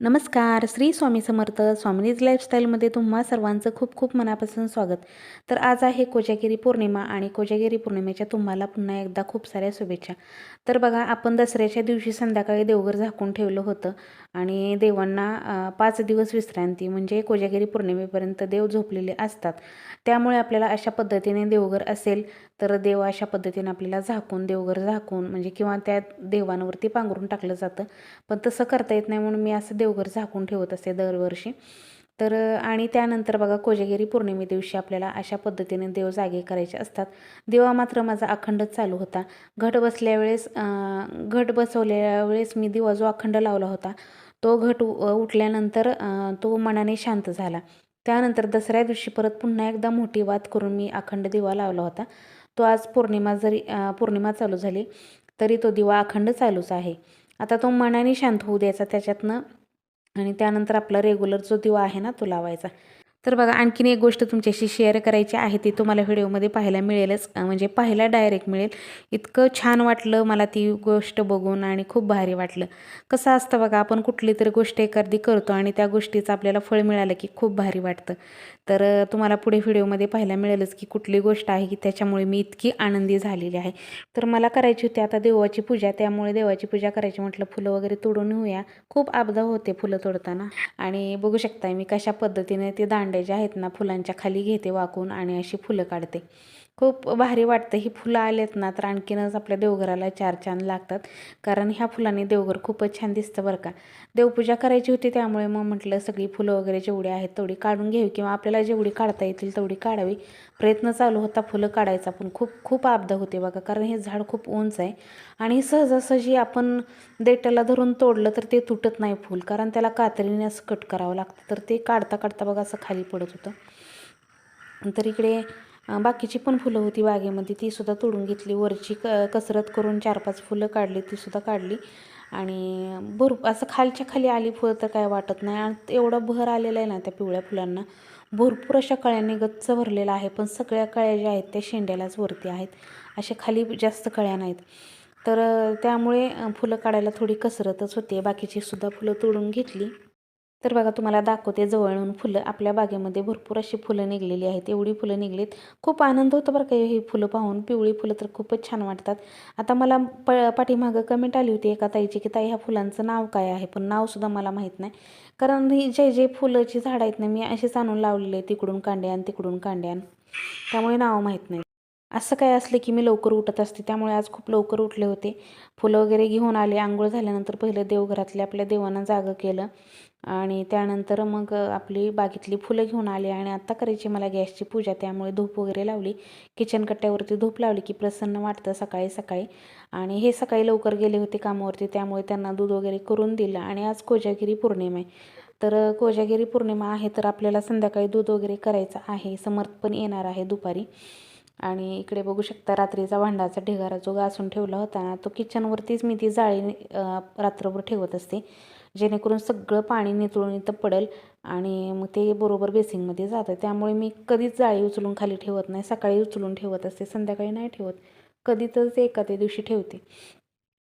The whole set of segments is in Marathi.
नमस्कार श्री स्वामी समर्थ स्वामिनीज लाईफस्टाईलमध्ये तुम्हा सर्वांचं खूप खूप मनापासून स्वागत. तर आज आहे कोजागिरी पौर्णिमा आणि कोजागिरी पौर्णिमेच्या तुम्हाला पुन्हा एकदा खूप साऱ्या शुभेच्छा. तर बघा आपण दसऱ्याच्या दिवशी संध्याकाळी देवघर झाकून ठेवलं होतं आणि देवांना पाच दिवस विश्रांती म्हणजे कोजागिरी पौर्णिमेपर्यंत देव झोपलेले असतात. त्यामुळे आपल्याला अशा पद्धतीने देवघर असेल तर देव अशा पद्धतीने आपल्याला झाकून देवघर झाकून म्हणजे किंवा त्या देवांवरती पांघरून टाकलं जातं. पण तसं करता येत नाही म्हणून मी असं देव देवघर झाकून ठेवत असते दरवर्षी. तर आणि त्यानंतर बघा कोजागिरी पौर्णिमे दिवशी आपल्याला अशा पद्धतीने देव जागे करायचे असतात. दिवा मात्र माझा अखंडच चालू होता. घट बसल्या वेळेस घट बसवल्या वेळेस मी दिवा जो अखंड लावला होता तो घट उ- उठल्यानंतर तो मनाने शांत झाला. त्यानंतर दसऱ्या दिवशी परत पुन्हा एकदा मोठी वात करून मी अखंड दिवा लावला होता. तो आज पौर्णिमा जरी पौर्णिमा चालू झाली तरी तो दिवा अखंड चालूच आहे. आता तो मनाने शांत होऊ द्यायचा त्याच्यातनं आणि त्यानंतर आपला रेग्युलर जो दिवा आहे ना तो लावायचा. तर बघा आणखीन एक गोष्ट तुमच्याशी शेअर करायची आहे ती तुम्हाला व्हिडिओमध्ये पाहायला मिळेलच. म्हणजे पाहायला डायरेक्ट मिळेल. इतकं छान वाटलं मला ती गोष्ट बघून आणि खूप भारी वाटलं. कसं असतं बघा आपण कुठली तरी गोष्ट एखादी करतो आणि त्या गोष्टीचं आपल्याला फळ मिळालं की खूप भारी वाटतं. तर तुम्हाला पुढे व्हिडिओमध्ये पाहायला मिळेलच की कुठली गोष्ट आहे की त्याच्यामुळे मी इतकी आनंदी झालेली आहे. तर मला करायची होती आता देवाची पूजा त्यामुळे देवाची पूजा करायची म्हटलं फुलं वगैरे तोडून होऊया खूप आपदा होते फुलं तोडताना. आणि बघू शकता मी कशा पद्धतीने ते दांडे जे आहेत ना फुलांच्या खाली घेते वाकून आणि अशी फुलं काढते. खूप भारी वाटतं. ही फुलं आलेत ना तर आणखीनच आपल्या देवघराला चार छान लागतात. कारण ह्या फुलांनी देवघर खूपच छान दिसतं बरं का. देवपूजा करायची होती त्यामुळे मग म्हटलं सगळी फुलं वगैरे जेवढी आहेत तेवढी काढून घ्यावी किंवा आपल्याला जेवढी काढता येतील तेवढी काढावी. प्रयत्न चालू होता फुलं काढायचा पण खूप खूप आपदा होते बघा. कारण हे झाड खूप उंच आहे. आणि सहजासहजी आपण देटाला धरून तोडलं तर ते तुटत नाही फूल. कारण त्याला कात्रीने असं कट करावं लागतं. तर ते काढता काढता बघा असं खाली पडत होतं. तर इकडे बाकीची पण फुलं होती बागेमध्ये तीसुद्धा तोडून घेतली. वरची क कसरत करून चार पाच फुलं काढली तीसुद्धा काढली. आणि भरपूर असं खालच्या खाली आली फुलं तर काय वाटत नाही. आणि एवढा बहर आलेला आहे ना त्या पिवळ्या फुलांना भरपूर अशा कळ्यांनी गच्च भरलेला आहे. पण सगळ्या कळ्या ज्या आहेत त्या शेंड्यालाच वरती आहेत. अशा खाली जास्त कळ्या नाहीत. तर त्यामुळे फुलं काढायला थोडी कसरतच होते बाकीची सुद्धा फुलं तोडून घेतली. तर बघा तुम्हाला दाखवते जवळून फुलं. आपल्या बागेमध्ये भरपूर अशी फुलं निघलेली आहेत. एवढी फुलं निघलीत. खूप आनंद होतो बरं का ही फुलं पाहून. पिवळी फुलं तर खूपच छान वाटतात. आता मला प पाठीमागं कमेंट आली होती एका ताईची की ताई ह्या फुलांचं नाव काय आहे? पण नावसुद्धा मला माहीत नाही. कारण ही जे जे फुलाची झाडं आहेत ना मी अशीच आणून लावलेली आहे. तिकडून कांड्यान तिकडून कांड्यान. त्यामुळे नाव माहीत नाही. असं काय असलं की मी लवकर उठत असते. त्यामुळे आज खूप लवकर उठले होते. फुलं वगैरे घेऊन आले. आंघोळ झाल्यानंतर पहिलं देवघरातले आपल्या देवांना जागं केलं. आणि त्यानंतर मग आपली बागेतली फुलं घेऊन आली आणि आत्ता करायची मला गॅसची पूजा. त्यामुळे धूप वगैरे लावली. किचन कट्ट्यावरती धूप लावली की प्रसन्न वाटतं सकाळी सकाळी. आणि हे सकाळी लवकर गेले होते कामावरती. त्यामुळे त्यांना दूध वगैरे करून दिलं आणि आज कोजागिरी पौर्णिमा आहे. तर कोजागिरी पौर्णिमा आहे तर आपल्याला संध्याकाळी दूध वगैरे करायचं आहे. समर्थ पण येणार आहे दुपारी. आणि इकडे बघू शकता रात्रीचा भांडाचा ढिगारा जो घासून ठेवला होता ना तो किचनवरतीच मी ती जाळी रात्रभर ठेवत असते. जेणेकरून सगळं पाणी नितळून इथं पडेल आणि मग ते बरोबर बेसिंगमध्ये जातं त्यामुळे मी कधीच जाळी उचलून खाली ठेवत नाही सकाळी उचलून ठेवत असते संध्याकाळी नाही ठेवत. कधी तर ते एखाद्या दिवशी ठेवते.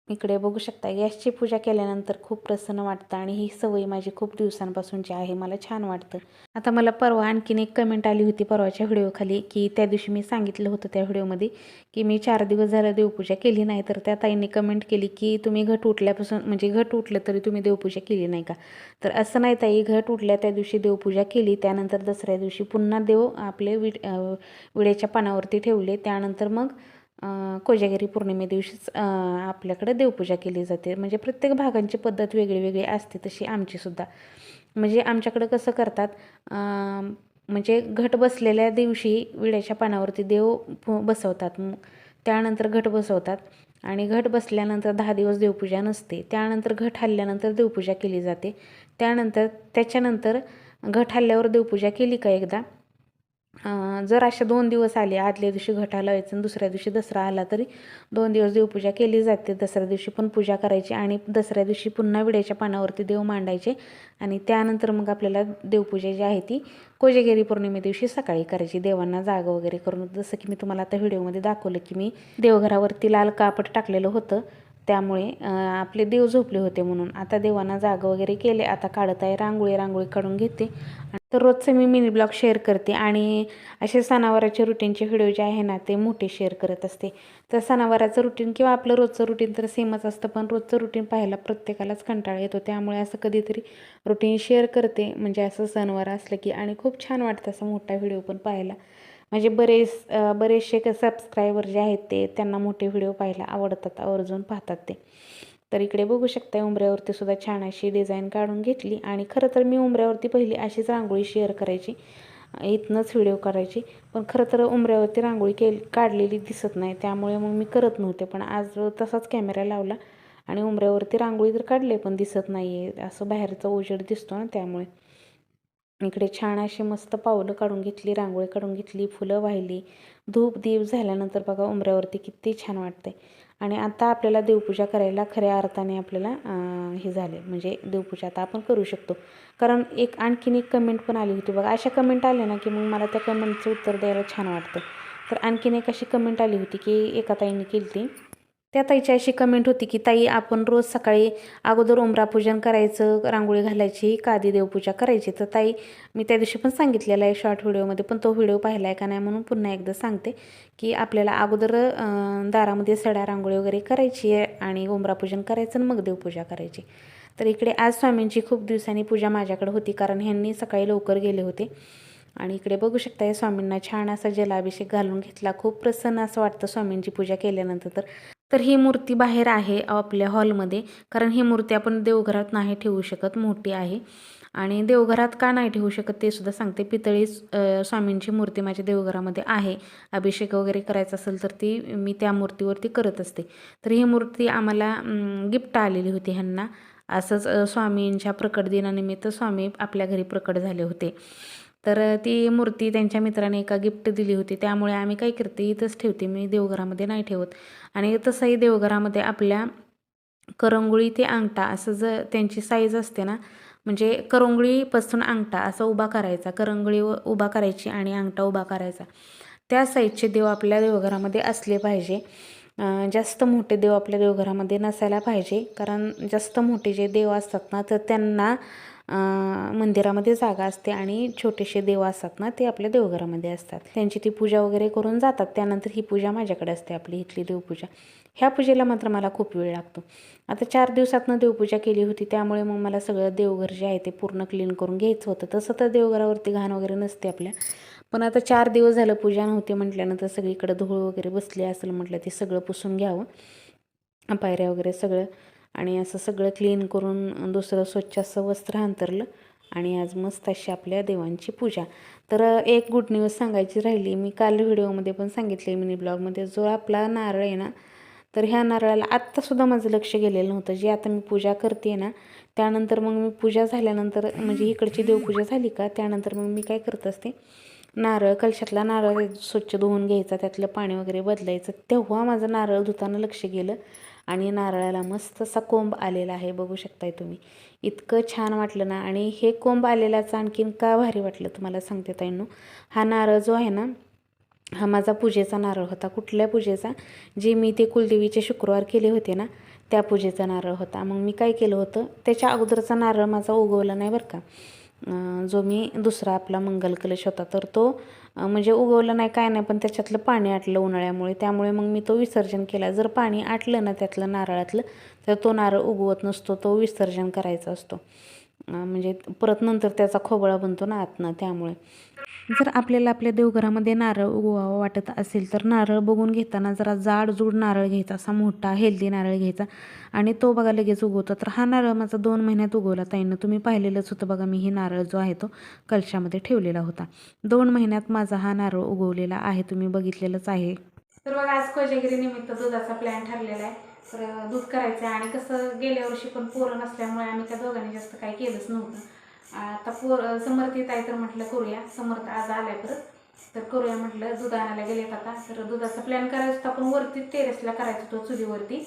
इकडे बघू शकता गॅसची पूजा केल्यानंतर खूप प्रसन्न वाटतं आणि ही सवय माझी खूप दिवसांपासूनची आहे मला छान वाटतं. आता मला परवा आणखीन एक कमेंट आली होती परवाच्या व्हिडिओखाली की त्या दिवशी मी सांगितलं होतं त्या व्हिडिओमध्ये की मी चार दिवस झालं देवपूजा केली नाही तर त्या ताईंनी कमेंट केली की तुम्ही घट उठल्यापासून म्हणजे घट उठलं तरी तुम्ही देवपूजा केली नाही का? तर असं नाही ताई घट उठल्या त्या दिवशी देवपूजा केली त्यानंतर दसऱ्या दिवशी पुन्हा देव आपले विड विड्याच्या पानावरती ठेवले त्यानंतर मग कोजागिरी पौर्णिमे दिवशीच आपल्याकडे देवपूजा केली जाते. म्हणजे प्रत्येक भागांची पद्धत वेगळी वेगळी असते तशी आमचीसुद्धा म्हणजे आमच्याकडं कसं करतात म्हणजे घट बसलेल्या दिवशी विड्याच्या पानावरती देव बसवतात. मग त्यानंतर घट बसवतात आणि घट बसल्यानंतर दहा दिवस देवपूजा नसते. त्यानंतर घट हल्ल्यानंतर देवपूजा केली जाते. त्यानंतर त्याच्यानंतर घट हल्ल्यावर देवपूजा केली का एकदा? जर अशा दोन दिवस आले आदल्या दिवशी घटाला व्हायचं आणि दुसऱ्या दिवशी दसरा आला तरी दोन दिवस देवपूजा केली जाते. दसऱ्या दिवशी पण पूजा करायची आणि दसऱ्या दिवशी पुन्हा विड्याच्या पानावरती देव मांडायचे आणि त्यानंतर मग आपल्याला देवपूजा जी आहे ती कोजेगिरी पौर्णिमे दिवशी सकाळी करायची. देवांना जागं वगैरे करून जसं की मी तुम्हाला आता व्हिडिओमध्ये दाखवलं की मी देवघरावरती लाल कापड टाकलेलं होतं. त्यामुळे आपले देव झोपले होते म्हणून. आता देवांना जागं वगैरे केले. आता काढत आहे रांगोळी रांगोळी काढून घेते. तर रोजचं मी मिनी ब्लॉग शेअर करते. आणि असे सणावाराचे रुटीनचे व्हिडिओ जे आहे ना ते मोठे शेअर करत असते. तर सणावाराचं रुटीन किंवा आपलं रोजचं रुटीन तर सेमच असतं. पण रोजचं रुटीन पाहायला प्रत्येकालाच कंटाळा येतो. त्यामुळे असं कधीतरी रुटीन शेअर करते. म्हणजे असं सणवार असलं की आणि खूप छान वाटतं असं मोठा व्हिडिओ पण पाहायला. म्हणजे बरेच बरेचसे सबस्क्रायबर जे आहेत ते त्यांना मोठे व्हिडिओ पाहायला आवडतात. आवर्जून पाहतात ते. तर इकडे बघू शकता उमऱ्यावरती सुद्धा छान अशी डिझाईन काढून घेतली. आणि खरं तर मी उंबऱ्यावरती पहिली अशीच रांगोळी शेअर करायची. इथनंच व्हिडिओ करायची. पण खरं तर उंबऱ्यावरती रांगोळी केली काढलेली दिसत नाही. त्यामुळे मग मी करत नव्हते. पण आज तसाच कॅमेरा लावला. आणि उंबऱ्यावरती रांगोळी तर काढले पण दिसत नाही आहे असं बाहेरचा उजेड दिसतो ना त्यामुळे. इकडे छान अशी मस्त पावलं काढून घेतली रांगोळी काढून घेतली फुलं वाहिली. धूप दीप झाल्यानंतर बघा उंबऱ्यावरती किती छान वाटते आणि आता आपल्याला देवपूजा करायला खऱ्या अर्थाने आपल्याला हे झाले म्हणजे देवपूजा आता आपण करू शकतो. कारण एक आणखीन एक कमेंट पण आली होती बघा. अशा कमेंट आल्या ना की मग मला त्या कमेंटचं उत्तर द्यायला छान वाटतं. तर आणखीन एक अशी कमेंट आली होती की एका ताईने केली ती त्या ताईची अशी कमेंट होती की ताई आपण रोज सकाळी अगोदर उमरापूजन करायचं रांगोळी घालायची का आधी देवपूजा करायची. तर ताई मी त्या दिवशी पण सांगितलेलं आहे शॉर्ट व्हिडिओमध्ये पण तो व्हिडिओ पाहिला आहे का नाही म्हणून पुन्हा एकदा सांगते की आपल्याला अगोदर दारामध्ये सडा रांगोळी वगैरे करायची आहे आणि उमरापूजन करायचं आणि मग देवपूजा करायची. तर इकडे आज स्वामींची खूप दिवसांनी पूजा माझ्याकडे होती कारण ह्यांनी सकाळी लवकर गेले होते. आणि इकडे बघू शकता या स्वामींना छान असा जलाभिषेक घालून घेतला. खूप प्रसन्न असं वाटतं स्वामींची पूजा केल्यानंतर. तर तर ही मूर्ती बाहेर आहे आपल्या हॉलमध्ये. कारण ही मूर्ती आपण देवघरात नाही ठेवू शकत मोठी आहे. आणि देवघरात का नाही ठेवू शकत ते सुद्धा सांगते. पितळी स्वामींची मूर्ती माझ्या देवघरामध्ये आहे. अभिषेक वगैरे करायचा असेल तर ती मी त्या मूर्तीवरती करत असते. तर ही मूर्ती आम्हाला गिफ्ट आलेली होती ह्यांना. असंच स्वामींच्या प्रकट दिनानिमित्त स्वामी आपल्या घरी प्रकट झाले होते. तर ती मूर्ती त्यांच्या मित्राने एका गिफ्ट दिली होती. त्यामुळे आम्ही काय करते इथंच ठेवते. मी देवघरामध्ये नाही ठेवत. आणि तसंही देवघरामध्ये आपल्या करंगुळी ते अंगठा असं जर त्यांची साईज असते ना म्हणजे करंगुळीपासून अंगठा असा उभा करायचा. करंगुळी उभा करायची आणि अंगठा उभा करायचा. त्या साईजचे देव आपल्या देवघरामध्ये असले पाहिजे. जास्त मोठे देव आपल्या देवघरामध्ये नसायला पाहिजे. कारण जास्त मोठे जे देव असतात ना तर त्यांना मंदिरामध्ये जागा असते आणि छोटेसे देव असतात ना ते आपल्या देवघरामध्ये असतात. त्यांची ती पूजा वगैरे करून जातात. त्यानंतर ही पूजा माझ्याकडे असते आपली इथली देवपूजा. ह्या पूजेला मात्र मला खूप वेळ लागतो. आता चार दिवसातनं देवपूजा केली होती त्यामुळे मग मला सगळं देवघर जे आहे ते पूर्ण क्लीन करून घ्यायचं होतं. तसं तर देवघरावरती घाण वगैरे नसते आपल्या. पण आता चार दिवस झालं पूजा नव्हती म्हटल्यानंतर सगळीकडे धूळ वगैरे बसली असेल म्हटलं ते सगळं पुसून घ्यावं. पायऱ्या वगैरे सगळं. आणि असं सगळं क्लीन करून दुसरं स्वच्छ असं वस्त्र अंतरलं आणि आज मस्त अशी आपल्या देवांची पूजा. तर एक गुड न्यूज सांगायची राहिली. मी काल व्हिडिओमध्ये पण सांगितले मिनी ब्लॉगमध्ये जो आपला नारळ आहे ना तर ह्या नारळाला आत्तासुद्धा माझं लक्ष गेलेलं नव्हतं. जी आता मी पूजा करते ना त्यानंतर मग मी पूजा झाल्यानंतर म्हणजे इकडची देवपूजा झाली का त्यानंतर मग मी काय करत असते नारळ कलशातला नारळ स्वच्छ धुवून घ्यायचा त्यातलं पाणी वगैरे बदलायचं तेव्हा माझं नारळ धुताना लक्ष गेलं. आणि नारळाला मस्त असा कोंब आलेला आहे बघू शकताय तुम्ही. इतकं छान वाटलं ना. आणि हे कोंब आलेलाचं आणखीन का भारी वाटलं तुम्हाला सांगते ताईंनो. हा नारळ जो आहे ना हा माझा पूजेचा नारळ होता. कुठल्या पूजेचा? जे मी ते कुलदेवीचे शुक्रवार केले होते ना त्या पूजेचा नारळ होता. मग मी काय केलं होतं त्याच्या अगोदरचा नारळ माझा उगवला नाही बरं का. जो मी दुसरा आपला मंगल कलश होता तर तो म्हणजे उगवलं नाही काय नाही पण त्याच्यातलं पाणी आटलं उन्हाळ्यामुळे. त्यामुळे मग मी तो विसर्जन केला. जर पाणी आटलं ना त्यातलं नारळातलं तर तो नारळ उगवत नसतो तो विसर्जन करायचा असतो. म्हणजे परत नंतर त्याचा खोबळा बनतो ना आतनं त्यामुळे. जर आपल्याला आपल्या देवघरामध्ये नारळ उगवावं वाटत असेल तर नारळ बघून घेताना जरा जाडजूड नारळ घ्यायचा असा मोठा हेल्दी नारळ घ्यायचा. आणि तो बघा लगेच उगवतो. तर हा नारळ माझा दोन महिन्यात उगवला ताईनं. तुम्ही पाहिलेलंच होतं बघा मी हे नारळ जो आहे तो कलशामध्ये ठेवलेला होता. दोन महिन्यात माझा हा नारळ उगवलेला आहे. तुम्ही बघितलेलंच आहे. तर बघा आज कोजागिरी निमित्त दुधाचा प्लॅन ठरलेला आहे. दूध करायचं आहे आणि कसं गेल्या वर्षी पण पोरं नसल्यामुळे आम्ही त्या दोघांनी जास्त काही केलंच नव्हतं. आता पोर समर्थ येत आहे तर म्हटलं करूया. समर्थ आज आलाय परत. तर करूया म्हटलं दूध आणायला गेलेत आता. तर दुधाचा प्लॅन करायचा होता पण वरती टेरेसला करायचं होतो चुलीवरती.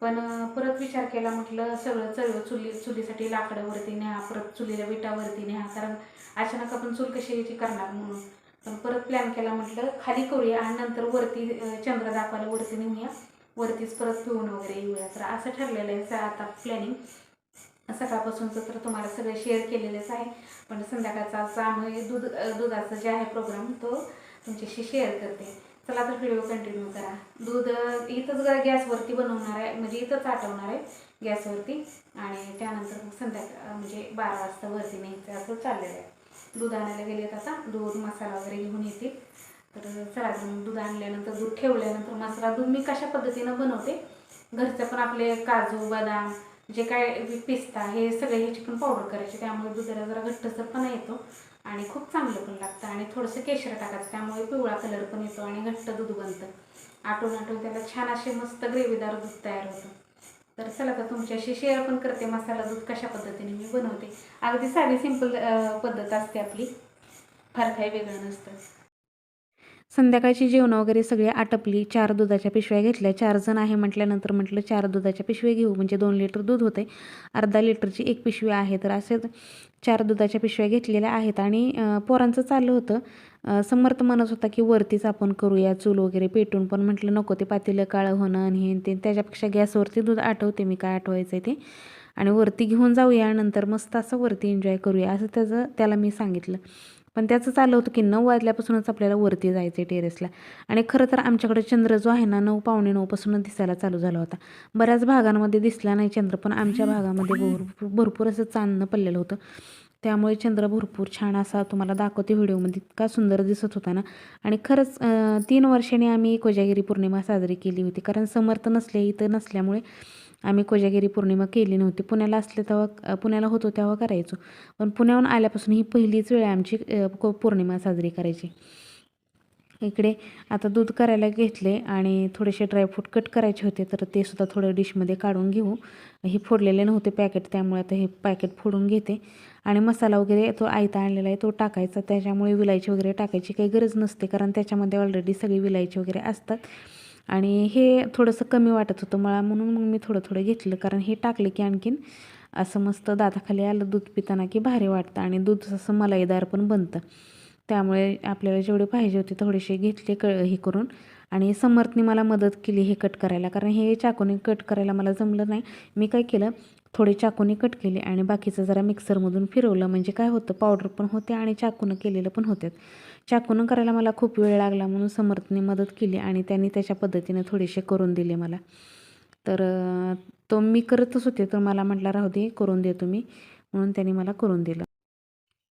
पण परत विचार केला म्हटलं सगळं चळ चुली चुलीसाठी लाकडावरती न्या परत चुलीला विटावरती न्या कारण अचानक आपण चूल कशी करणार म्हणून. पण परत प्लॅन केला म्हटलं खाली करूया आणि नंतर वरती चंद्र दाखवायला वरती नेऊया. वरतीच परत पिऊन वगैरे येऊया. तर असं ठरलेलं आहे आता प्लॅनिंग सकाळपासूनचं तर तुम्हाला सगळं शेअर केलेलंच आहे. पण संध्याकाळचा असा आम्ही दूध दुधाचा जे आहे प्रोग्राम तो तुमच्याशी शेअर करते. चला तर व्हिडिओ कंटिन्यू करा. दूध इथंच गॅसवरती बनवणार आहे. म्हणजे इथंच आटवणार आहे गॅसवरती. आणि त्यानंतर मग संध्याकाळ म्हणजे बारा वाजता वरती न्यायचं असं चाललेलं आहे. दूध आणायला गेलेत आता. दूध मसाला वगैरे घेऊन येतील. तर चला दूध आणल्यानंतर दूध ठेवल्यानंतर मसाला दूध मी कशा पद्धतीनं बनवते? घरचं पण आपले काजू बदाम जे काय पिस्ता हे सगळे ह्याची पण पावडर करायची त्यामुळे दुधाला जरा घट्टसरपणा येतो आणि खूप चांगलं पण लागतं. आणि थोडंसं केशर टाकायचं त्यामुळे पिवळा कलर पण येतो आणि घट्ट दूध बनतं. आटून आटून त्याला छान असे मस्त ग्रेव्हीदार दूध तयार होतं. तर चला तर तुमच्याशी शेअर पण करते मसाला दूध कशा पद्धतीने मी बनवते. अगदी साधी सिंपल पद्धत असते आपली. फार काही वेगळं नसतं. संध्याकाळची जेवणं वगैरे सगळी आटपली चार दुधाच्या पिशव्या घेतल्या. चार जण आहे म्हटल्यानंतर म्हटलं चार दुधाच्या पिशव्या घेऊ. म्हणजे दोन लिटर दूध होते अर्धा लिटरची एक पिशवी आहे. तर असे चार दुधाच्या पिशव्या घेतलेल्या आहेत आणि पोरांचं चाललं होतं. समर्थ म्हणत होता की वरतीच आपण करूया चूल वगैरे पेटून. पण म्हटलं नको ते पातेलं काळं होणं आणि हे ते. त्याच्यापेक्षा गॅसवरती दूध आठवते मी काय आठवायचं आहे ते. आणि वरती घेऊन जाऊया. नंतर मस्त असं वरती एन्जॉय करूया. असं त्याचं त्याला मी सांगितलं. पण त्याचं चाललं होतं की नऊ वाजल्यापासूनच आपल्याला वरती जायचं आहे टेरेसला आणि खरं तर आमच्याकडे चंद्र जो आहे ना नऊ पावणे नऊपासूनच दिसायला चालू झाला होता. बऱ्याच भागांमध्ये दिसला नाही चंद्र पण आमच्या भागामध्ये भरपूर भरपूर असं चांदणं पडलेलं होतं. त्यामुळे चंद्र भरपूर छान असा तुम्हाला दाखवते व्हिडिओमध्ये. इतका सुंदर दिसत होता ना. आणि खरंच तीन वर्षांनी आम्ही कोजागिरी पौर्णिमा साजरी केली होती. कारण समर्थ नसले इथं नसल्यामुळे आम्ही कोजागिरी पौर्णिमा केली नव्हती. पुण्याला असले तेव्हा पुण्याला होतो तेव्हा करायचो. पण पुण्याहून आल्यापासून ही पहिलीच वेळ आहे आमची को- पौर्णिमा साजरी करायची. इकडे आता दूध करायला घेतले आणि थोडेसे ड्रायफ्रूट कट करायचे होते तर ते सुद्धा थोडं डिशमध्ये काढून घेऊ. हे फोडलेले नव्हते पॅकेट त्यामुळे आता हे पॅकेट फोडून घेते. आणि मसाला वगैरे तो आयता आणलेला आहे तो टाकायचा. त्याच्यामुळे विलायची वगैरे टाकायची काही गरज नसते कारण त्याच्यामध्ये ऑलरेडी सगळी विलायची वगैरे असतात. आणि हे थोडंसं कमी वाटत होतं मला म्हणून मग मी थोडं थोडं घेतलं. कारण हे टाकलं की आणखीन असं मस्त दाताखाली आलं दूध पिताना की भारी वाटतं आणि दूध असं मलाईदार पण बनतं. त्यामुळे आपल्याला जेवढे पाहिजे होते थोडेसे घेतले क हे करून. आणि समर्थने मला मदत केली हे कट करायला. कारण हे चाकूने कट करायला मला जमलं नाही. मी काय केलं थोडे चाकूने कट केले आणि बाकीचं जरा मिक्सरमधून फिरवलं. म्हणजे काय होतं पावडर पण होते आणि चाकूनं केलेलं पण होत्यात चाकूनं करायला मला खूप वेळ लागला म्हणून समर्थने मदत केली आणि त्यांनी त्याच्या पद्धतीने थोडेसे करून दिले मला. तर तो मी करतच होते तर मला म्हटला राहू दे करून दे तुम्ही म्हणून त्यांनी मला करून दिलं.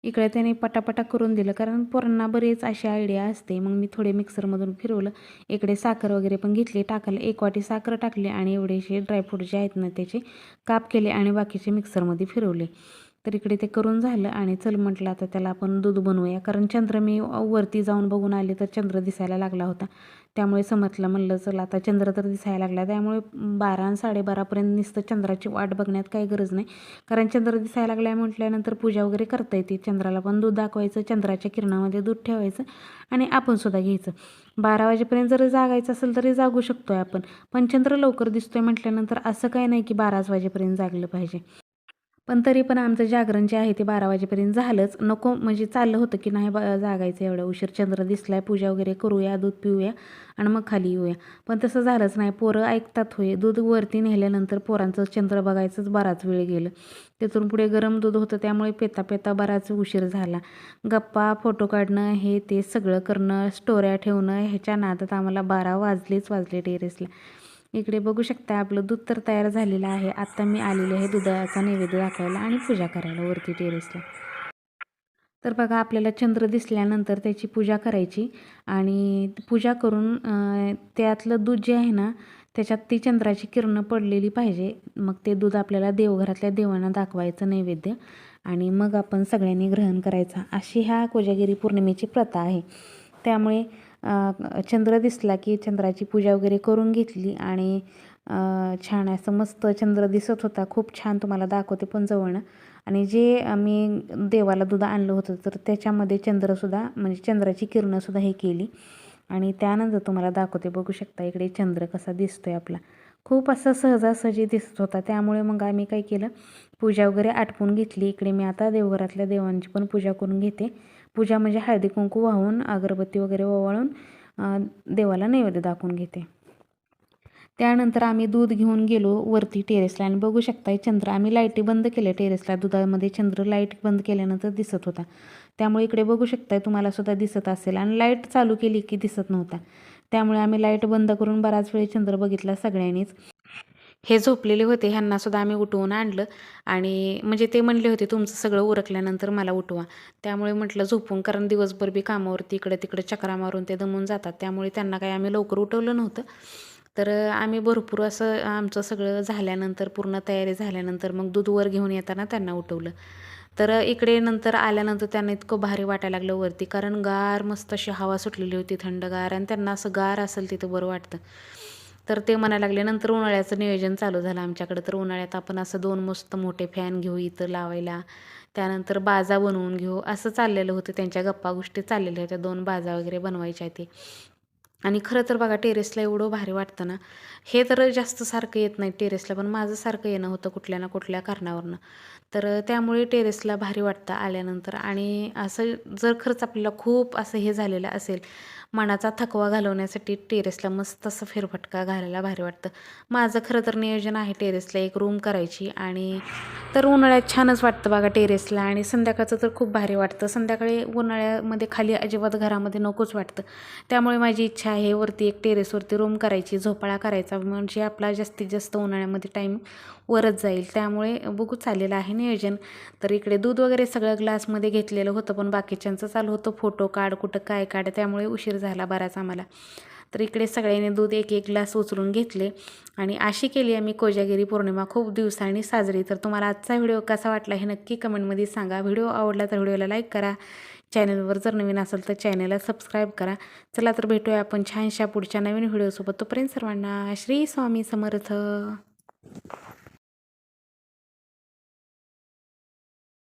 इकडे त्याने पटापटा करून दिलं. कारण पोरांना बरेच अशी आयडिया असते. मग मी थोडे मिक्सरमधून फिरवलं. इकडे साखर वगैरे पण घेतली टाकायला एक वाटी साखर टाकली आणि एवढेसे ड्रायफ्रूट जे आहेत ना त्याचे काप केले आणि बाकीचे मिक्सरमध्ये फिरवले. तर इकडे ते करून झालं आणि चल म्हटलं आता त्याला आपण दूध बनवूया. कारण चंद्र मी वरती जाऊन बघून आले तर चंद्र दिसायला लागला होता. त्यामुळे समजलं म्हणलं चल आता चंद्र तर दिसायला लागला. त्यामुळे बारा आणि साडेबारापर्यंत नुसतं चंद्राची वाट बघण्यात काही गरज नाही. कारण चंद्र दिसायला लागलाय म्हटल्यानंतर पूजा वगैरे करता येते. चंद्राला पण दूध दाखवायचं चंद्राच्या किरणामध्ये दूध ठेवायचं आणि आपण सुद्धा घ्यायचं. बारा वाजेपर्यंत जर जागायचं असेल तरी जागू शकतोय आपण. पण चंद्र लवकर दिसतोय म्हटल्यानंतर असं काही नाही की बाराच वाजेपर्यंत जागलं पाहिजे. पण तरी पण आमचं जागरण जे आहे ते बारा वाजेपर्यंत झालंच. नको म्हणजे चाललं होतं की नाही बा जागायचं एवढं. उशीर चंद्र दिसलाय पूजा वगैरे करूया दूध पिऊया आणि मग खाली येऊया. पण तसं झालंच नाही. पोरं ऐकतात होय. दूध वरती नेल्यानंतर पोरांचं चंद्र बघायचंच बराच वेळ गेलं. तिथून पुढे गरम दूध होतं त्यामुळे पेता पेता बराच उशीर झाला. गप्पा फोटो काढणं हे ते सगळं करणं स्टोऱ्या ठेवणं ह्याच्या नादात आम्हाला बारा वाजलेच वाजले टेरेसला इकडे बघू शकता आपलं दूध तर तयार झालेलं आहे. आत्ता मी आलेले आहे दुधाचा नैवेद्य दाखवायला आणि पूजा करायला वरती टेरेसला तर बघा आपल्याला चंद्र दिसल्यानंतर त्याची पूजा करायची आणि पूजा करून त्यातलं दूध जे आहे ना त्याच्यात ती चंद्राची किरणं पडलेली पाहिजे. मग ते दूध आपल्याला देवघरातल्या देवांना दाखवायचं नैवेद्य आणि मग आपण सगळ्यांनी ग्रहण करायचा. अशी ह्या कोजागिरी पौर्णिमेची प्रथा आहे. त्यामुळे चंद्र दिसला की चंद्राची पूजा वगैरे करून घेतली आणि छान असं मस्त चंद्र दिसत होता. खूप छान तुम्हाला दाखवते पण जवळनं आणि जे आम्ही देवाला दूध आणलं होतं तर त्याच्यामध्ये चंद्रसुद्धा म्हणजे चंद्राची किरणंसुद्धा हे केली. आणि त्यानंतर तुम्हाला दाखवते बघू शकता इकडे चंद्र कसा दिसतोय आपला. खूप असं सहजासहजी दिसत होता. त्यामुळे मग आम्ही काय केलं? पूजा वगैरे आटपून घेतली. इकडे मी आता देवघरातल्या देवांची पण पूजा करून घेते. पूजा म्हणजे हळदी कुंकू वाहून अगरबत्ती वगैरे ओवाळून देवाला नैवेद्य दाखवून घेते. त्यानंतर आम्ही दूध घेऊन गेलो वरती टेरेसला आणि बघू शकताय चंद्र आम्ही लाईटी बंद केल्या टेरेसला दुधामध्ये चंद्र लाइट बंद केल्यानंतर दिसत होता. त्यामुळे इकडे बघू शकताय तुम्हाला सुद्धा दिसत असेल. आणि लाइट चालू केली की दिसत नव्हता. त्यामुळे आम्ही लाइट बंद करून बराच वेळ चंद्र बघितला सगळ्यांनीच. हे झोपलेले होते ह्यांना सुद्धा आम्ही उठवून आणलं. आणि म्हणजे ते म्हणले होते तुमचं सगळं उरकल्यानंतर मला उठवा. त्यामुळे म्हटलं झोपून कारण दिवसभर बी कामावरती इकडे तिकडे चक्रा मारून ते दमून जातात. त्यामुळे त्यांना काही आम्ही लवकर उठवलं नव्हतं. तर आम्ही भरपूर असं आमचं सगळं झाल्यानंतर पूर्ण तयारी झाल्यानंतर मग दूध वर घेऊन येताना त्यांना उठवलं. तर इकडे नंतर आल्यानंतर त्यांना इतकं भारी वाटायला लागलं वरती कारण गार मस्त अशी हवा सुटलेली होती थंडगार आणि त्यांना असं गार असेल तिथं बरं वाटतं. तर ते म्हणायला लागले नंतर उन्हाळ्याचं नियोजन चालू झालं आमच्याकडे तर उन्हाळ्यात आपण असं दोन मस्त मोठे फॅन घेऊ इथं लावायला त्यानंतर बाजा बनवून घेऊ. असं चाललेलं होतं त्यांच्या गप्पा गोष्टी चाललेल्या होत्या दोन बाजा वगैरे बनवायच्या ते. आणि खरं तर बघा टेरेसला एवढं भारी वाटतं ना हे तर जास्त सारखं येत नाही टेरेसला पण माझं सारखं येणं होतं कुठल्या ना कुठल्या कारणावरनं. तर त्यामुळे टेरेसला भारी वाटतं आल्यानंतर. आणि असं जर खरंच आपल्याला खूप असं हे झालेलं असेल मनाचा थकवा घालवण्यासाठी टेरेसला मस्त असं फेरफटका घालायला भारी वाटतं. माझं खरं तर नियोजन आहे टेरेसला एक रूम करायची आणि तर उन्हाळ्यात छानच वाटतं बघा टेरेसला आणि संध्याकाळचं तर खूप भारी वाटतं. संध्याकाळी उन्हाळ्यामध्ये खाली अजिबात घरामध्ये नकोच वाटतं. त्यामुळे माझी इच्छा आहे वरती एक टेरेसवरती रूम करायची झोपाळा करायचा. म्हणजे आपला जास्तीत जास्त उन्हाळ्यामध्ये टाईम वरच जाईल. त्यामुळे बघू चाललेलं आहे नियोजन. तर इकडे दूध वगैरे सगळं ग्लासमध्ये घेतलेलं होतं पण बाकीच्यांचं चालू होतं. फोटो काढ कुठं काय काढ त्यामुळे उशीर झाला बराच आम्हाला. तर इकडे सगळ्यांनी दूध एक एक ग्लास उचलून घेतले. आणि अशी केली आम्ही कोजागिरी पौर्णिमा खूप दिवसांनी साजरी. तर तुम्हाला आजचा व्हिडिओ कसा वाटला हे नक्की कमेंटमध्ये सांगा. व्हिडिओ आवडला तर व्हिडिओला लाईक करा. चॅनलवर जर नवीन असेल तर चॅनलला सबस्क्राईब करा. चला तर भेटूया आपण छानशा पुढच्या नवीन व्हिडिओसोबत. तोपर्यंत सर्वांना श्री स्वामी समर्थ.